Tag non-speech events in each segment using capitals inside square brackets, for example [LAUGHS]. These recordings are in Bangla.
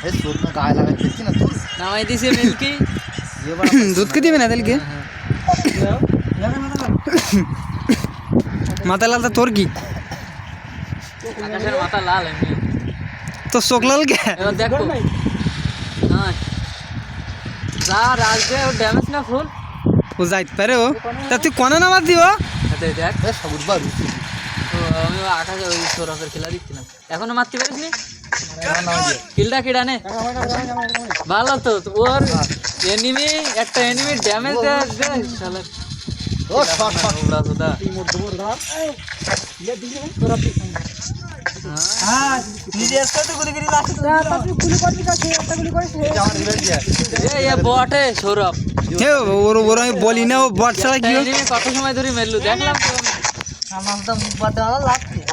এই তোর না গায়ে লাগাই দেখছি না তুই নামাই দিছে মিল্কি এবার দুধকে দিবে না তাহলে মাথা লালটা তোর কি আকাশের মাথা লাল এমনি তোর চোখ লাল কে এবার দেখো হ্যাঁ যা রাজবে ও ড্যামেজ না ফুল ও যাইতে পারে ও তা তুই কনে নামার দিব হাতে দেখ এই সবুজ বারু তো আমি আকাশে ওই সৌরভের খেলা দিচ্ছিলাম এখনও মারতে পারিস নি কিলটা কিডা নে ভালো তো ওর এনিমি একটা এনিমি ড্যামেজ দেয় শালা। ও শট শট। সুদা এ বটে সৌরভ। ওর ওর আমি বলি না ও বট ছাড়া কি কত সময় ধরে মেরলু? দেখলাম তো।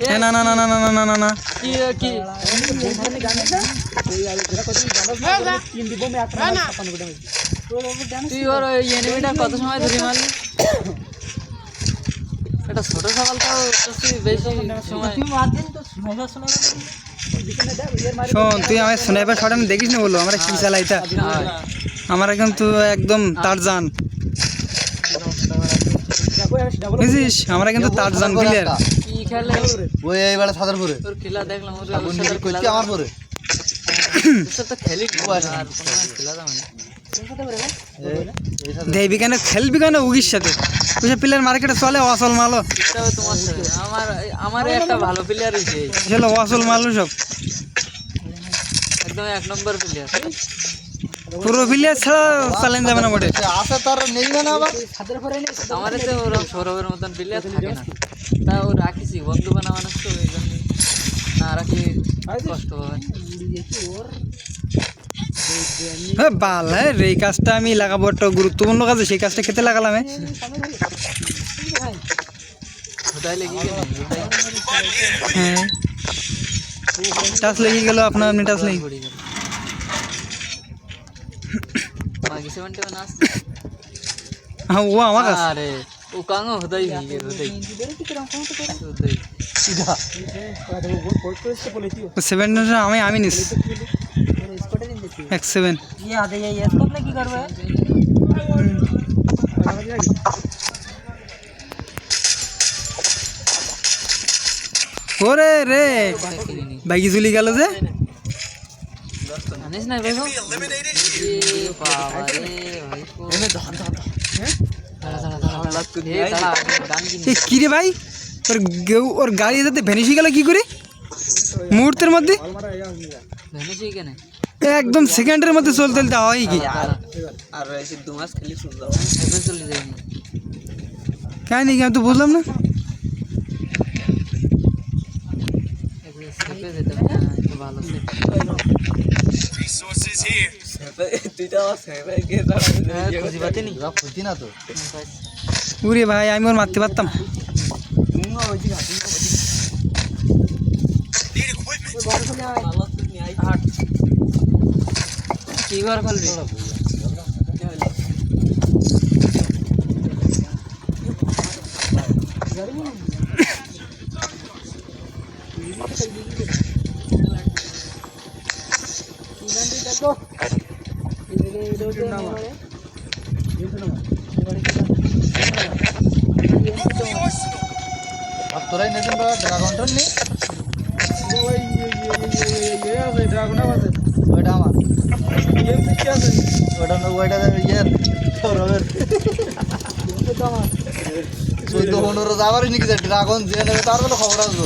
এ, এ, না না না না না না না না না। কি কি? তুই ওর এনিমিটা কত সময় ধরে মারলি? এটা ছোট সকালটাও তো তুই বেশি সময় শোন তুই আমার স্নাইপার শট আমি দেখিস না বলল আমরা কি চালাইতা হয়। আমরা কিন্তু একদম তারজান বুঝিস? আমরা কিন্তু তারজান প্লেয়ার কি খেলে ওই এইবারে পরে তোর খেলা দেখলাম ওর আমার পরে তোর সাথে খেলি আর কোনো খেলা যাবে না এই- এই সাথে দেবি কেন? খেলবি কেন উগির সাথে? বুঝে প্লেয়ার মার্কেটে চলে অসল মালো। তবে তোমার সাথে। আমার আমার একটা ভালো প্লেয়ার হয়েছে। অসল মালো সব। একদম এক নম্বর প্লেয়ার পুরো প্লেয়ার ছাড়া চালান যাবে না সে আসে তার নেই না আবার। আমার তো ওরকম সৌরভের মতন প্লেয়ার থাকে না। তা ও রাখিছি বন্ধু বানা মানুষ তো ওই জন্য না রাখি কষ্ট হবে। হ্যাঁ বাল হ্যাঁ এই কাজটা আমি লাগাবো একটা গুরুত্বপূর্ণ কাজে সেই কাজটা খেতে লাগালাম হ্যাঁ কোথায় লেগে গেল হ্যাঁ। টাচ লেগে बाकी से बंटे बनास हाँ वो आवा का अरे वो कांगो होता ही है होता ही। सीधा। सेवन ना हमें आमी निस एक्स सेवन ये आते ये ये इसको अपने की करवा है? ওরে রে বাইকি চলি গেল যে জানিস না ভাই কিরে ভাই? ওর ওর গাড়ি যাতে ভ্যানিশি গেল কি করে? মুহূর্তের মধ্যে? একদম সেকেন্ডের মধ্যে চল চলতে হয় কি? আর দু মাস খেলে কেন আমি তো বুঝলাম না। উরে ভাই আমি ওর মারতে পারতাম। কি বার করবি আর তোরাই নেছেন বা ড্রাগনটা নে ওইটা আমার ওইটা না ওইটা ইয়ের সৌরভের চোদ্দ পনেরো যাবারই নাকি যে ড্রাগন যে নেবে তার বলে খবর আসবে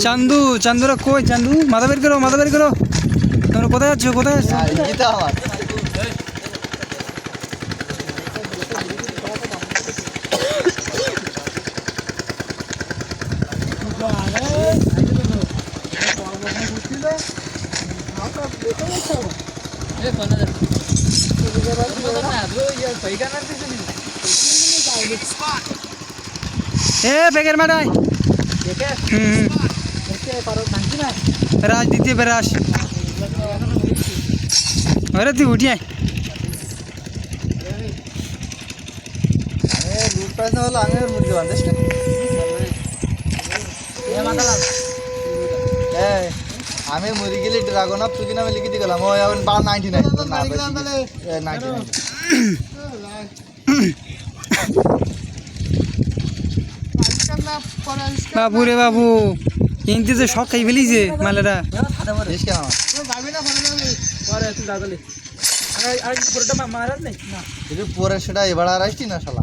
চান্দু চান্দুরা কই চান্দু মাথা বের করো মাথা বের করো তোমরা কোথায় যাচ্ছ কোথায় যাচ্ছ হ্যাঁ, গীতা আমার এ কোন না এ বেগের মারাই হুম রাজ अरे तू उठी आहे लूट पाहिजे मला आम्ही मुलगी बांधेस का আমি মরি গেলে ড্রাগন আপ তুই নামে লিখে দিয়ে গেলাম। ও এখন বা নাইনটি নাইন নাইনটি নাইন বাবু রে বাবু এনতে যে শখ খাই ফেলিছে মালেরা বেশ কেন কিন্তু পরে সেটা এবার আর আসছি না শালা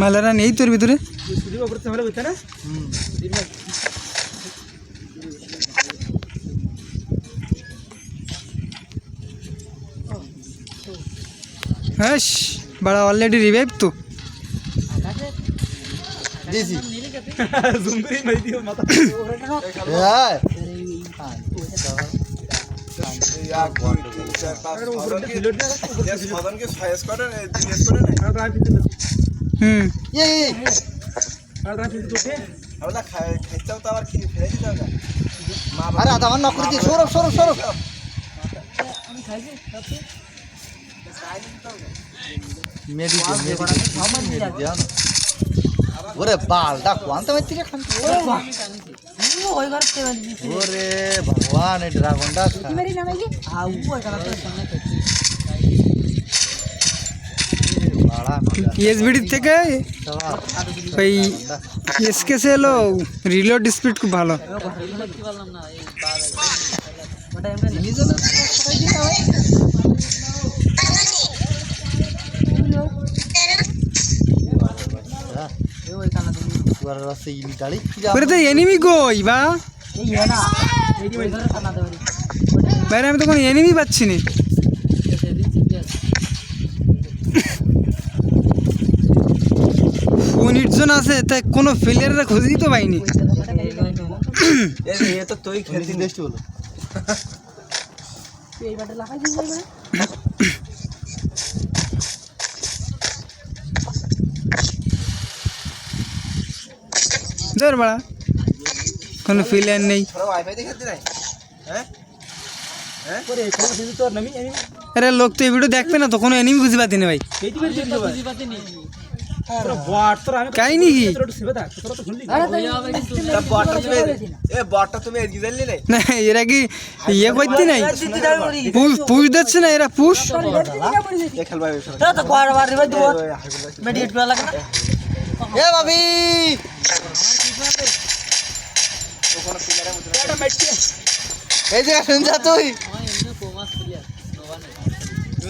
মালেরা নেই তোর ভিতরে হ্যাঁ বাড়া অলরেডি রিভাইভ তো হ্যাঁ হুম। এই, আরে আধা আমার নকরি দিয়ে সৌরভ সৌরভ সৌরভ মেডিকেল মেডিকেল ওরে বালটা কোয়ান্তে মারছি রে খান? ওরে ভগবান এই ড্রাগনটা। এসবিডির থেকে ওই এসকেসে এলো রিলোড স্পিড খুব ভালো। এনিমি কই বা? বাইরে আমি তো কোনো এনিমি পাচ্ছি না। ইউনিট আছে তাই কোনো ফেলিয়ারের খুঁজেই তো পাইনি। ধর বাড়া কোনো ফিলিয়ার নেই। আরে লোক তো এই ভিডিও দেখবে না তো কোনো এনিমি বুঝতে পারতি না ভাই। এরা কি ইয়ে করতে নাই? পুষ পুষ দিচ্ছে না এরা? পুষ? এ ভাবি! এই শুনছা তুই আমার এমনি কোমাস প্লেয়ার নোভা নেই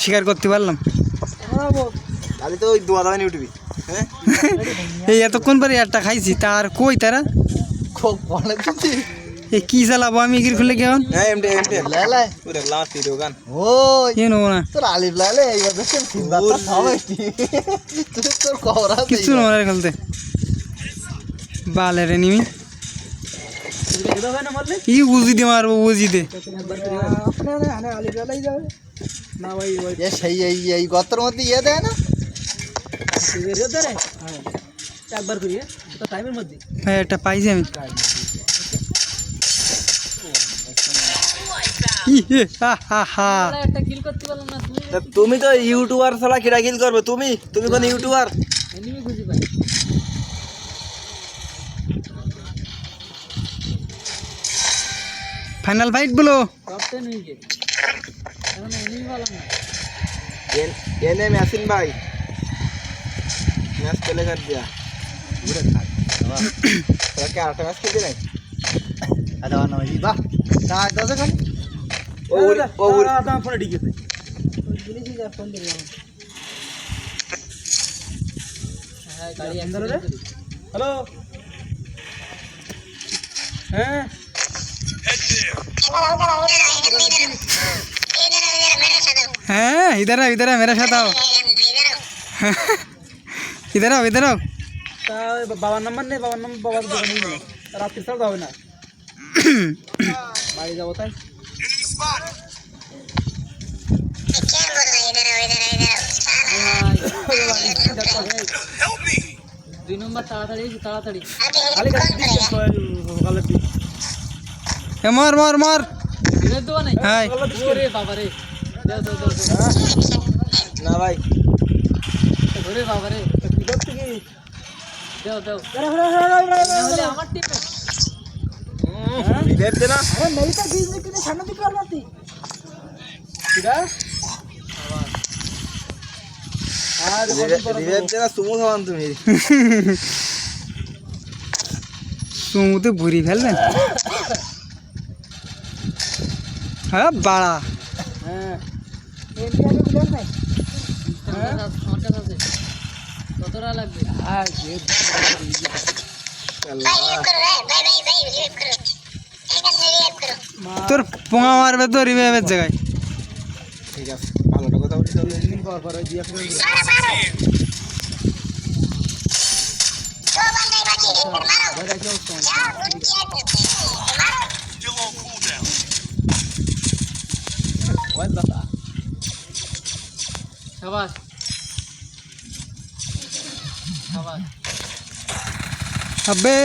স্বীকার করতে পারলাম। তাহলে তো ওই দোয়া দাওয়ানি উঠবি। হ্যাঁ? এই এতক্ষণ পরে একটা খাইছি তার কই তারা? খুব ভালো দিচ্ছি। এ কি চালাবো আমি এগির খুলে কেমন হ্যাঁ এমডি এমডি। লালাই পুরো লাস্ট ভিডিও গান ওই এ নেব না তোর আলিফ লালে এইবার দেখছেন সিনবারটা সবাই তুই তোর খবর আছে কিচ্ছু নেব না রে খেলতে বালের এনিমি কি উজি দিয়ে মারবো উজি দে এ সেই এই এই গতর মধ্যে ইয়ে দেয় না ভাই একটা পাইছি আমি ই হে, হা, হা, হা। আমরা একটা কিল করতে পারলাম না তুমি তা তুমি তো ইউটিউবার ছাড়া কিরা কিল করবে তুমি তুমি কোন ইউটিউবার এনিমি খুঁজে পাই ফাইনাল ফাইট বলো টপ টেন উইকেট এখন এনিমি পেলাম না এনে মেশিন ভাই ম্যাচ পেলে কাট দিয়া ঘুরে থাক বাবা তোরা কি আরেকটা ম্যাচ খেলবি নাই আদা নয় বাহ তা দজে খালি ও উড়ি ও উড়ি হ্যাঁ গাড়ি accident করি। হ্যাঁ ইধার आओ इधर आओ मेरे साथ आओ इधर आओ इधर आओ বাবার নাম্বার নেই বাবার নাম্বার বাবার দোকানে নেই রাত্রি ছাড়া হবে না বাড়ি যাবো তাই দুই নম্বর তাড়াতাড়ি এসো, তাড়াতাড়ি খালি কাছে দিচ্ছি সকালে দিচ্ছি ए मार मार मार বিলের দোকানে हाय ওরে বাবা রে দাও দাও দাও দাও। না ভাই। ওরে বাবা রে। দাও দাও। আমার দে না। আরে মেরি তো বিজনে কিনে সামনে দিকে আর মারতি কিরা? আর রিভাইভ দে না সুমু হন তুমি। সুমুতে ভুরি ফেলবেন [LAUGHS] হ্যাঁ বাড়া। হ্যাঁ। তোর পোঙা মারবে তো রিভাইভের জায়গায়। ঠিক আছে ভালোটা কথা বলি চলে দিন পর পর দিয়ে ওয়াল বাবা সাবাস সাবাস আবে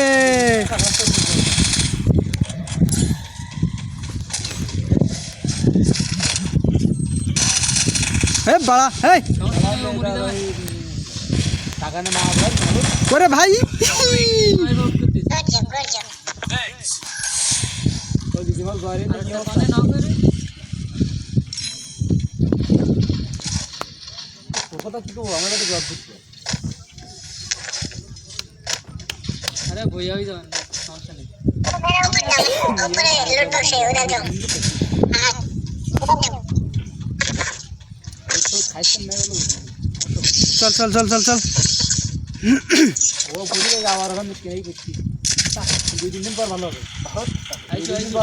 এ বাড়া এই। না ভাই। দিদিমার ঘরে আর একটা পানে নাও করে। কথা কি করব? আমার কাছে জব দিচ্ছে আরে বইয়া হয়ে যাবেন সমস্যা নেই। চল চল চল চল চল। ও আবার এখন কেই করছি? দুই তিন দিন পর ভালো হবে।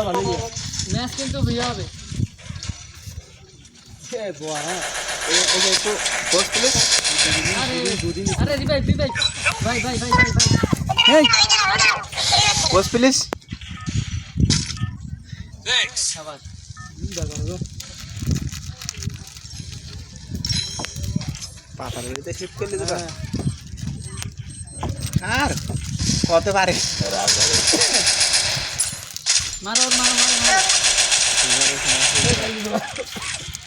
ভালো হবে। ম্যাচ কিন্তু বইয়া হবে। প্লিজ সাবাস পাতার বাড়িতে শিফট করলে তো আর কত পারে মারো মারো মারো মারো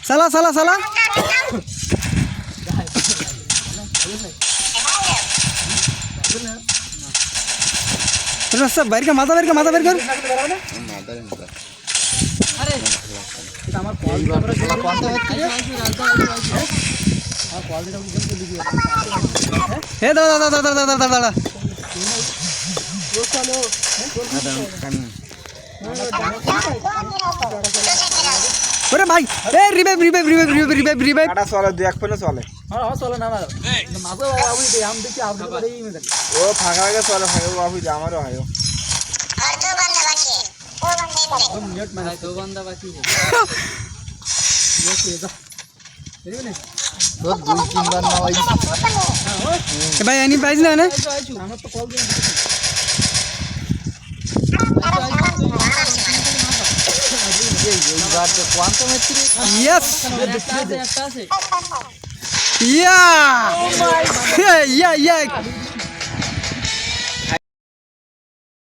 চালা চালা চালা সব বাইর কর মাথা বের কর মাথা বের কর আরে আমার কল আমরা শালা কোয়ান্ট হচ্ছে রে ওরে ভাই এ revive revive revive revive revive revive কাটা চলে দু এক ফোনে চলে। আমার আমার চলে না আমার। মাঝে বাবু দে আম দেখি আপডেট করে এই মেরে ও ফাঁকা আগে চলে ফাঁকা। বাবু যে আমারও হয় ও। [LAUGHS] ভাই যা। দেখবি না? দুই না ভাই না না? আমার তো কল দিয়ে এইবার যে কোয়ান্ট হচ্ছে রে ইয়েস ইয়া ইয়া ইয়া